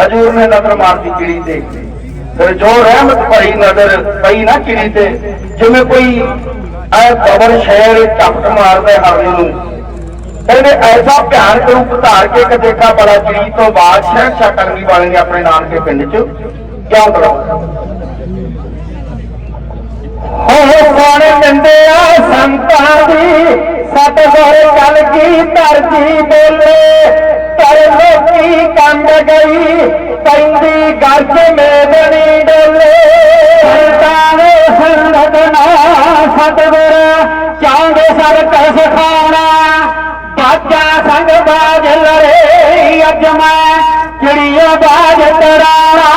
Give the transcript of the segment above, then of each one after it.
ਹਜੂਰ ਨੇ ਨਜ਼ਰ ਮਾਰਦੀ ਚਿੜੀ ਤੇ। ਫਿਰ ਜੋ ਰਹਿਮਤ ਭਰੀ ਨਜ਼ਰ ਪਈ ਨਾ ਚਿੜੀ ਤੇ, ਜਿਵੇਂ ਕੋਈ ਐ ਕਬਰ ਸ਼ਹਿਰ ਝਪਟ ਮਾਰਦਾ ਹੈ ਨੂੰ। ਇਹਨੇ ਐਸਾ ਭਿਆਨਕ ਰੂਪ ਧਾਰ ਕੇ ਕਿ ਬੜਾ ਚਿੜੀ ਤੋਂ ਬਾਅਦ ਸ਼ਹਿਨਸ਼ਾਹ ਕਰਨੀ ਵਾਲੇ ਨੇ ਆਪਣੇ ਨਾਨਕੇ ਪਿੰਡ 'ਚ ਕਿਉਂ ਕਰੋ ਹੋ ਕੋਣ ਦਿੰਦਿਆ ਸੰਤਾਂ ਦੀ? ਸਤਗੁਰ ਕਲ ਕੀ ਧਰਤੀ ਬੋਲੇ ਕਰ ਗਈ, ਪੈਂਦੀ ਗੱਜ ਮੇਦਣੀ ਡੋਲੇ। ਸੰਤਾਂ ਸੰਗਤ ਨਾ ਸਤਗੁਰ, ਚਾਹੁੰਦੇ ਸਭ ਕਸ ਖਾਣਾ ਬਾਜਾ ਸੰਗ ਬਾਜ ਲੜੇ ਅੱਜ ਮੈਂ ਚਿੜੀਓ ਬਾਜ ਤਰਾਣਾ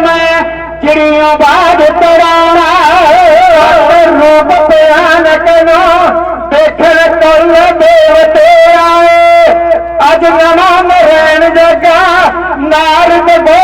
ਮੈਂ ਚਿੜੀਆਂ ਬਾਜ ਤਰਾਉਣਾ ਰੂਪ ਭਿਆਨਕ ਨੂੰ ਦੇਖਣ ਕੱਲ ਦੇਵਤੇ ਆਏ ਅੱਜ ਨਵਾਂ ਮਰਣ ਜਗਾ, ਨਾਲ ਬੋ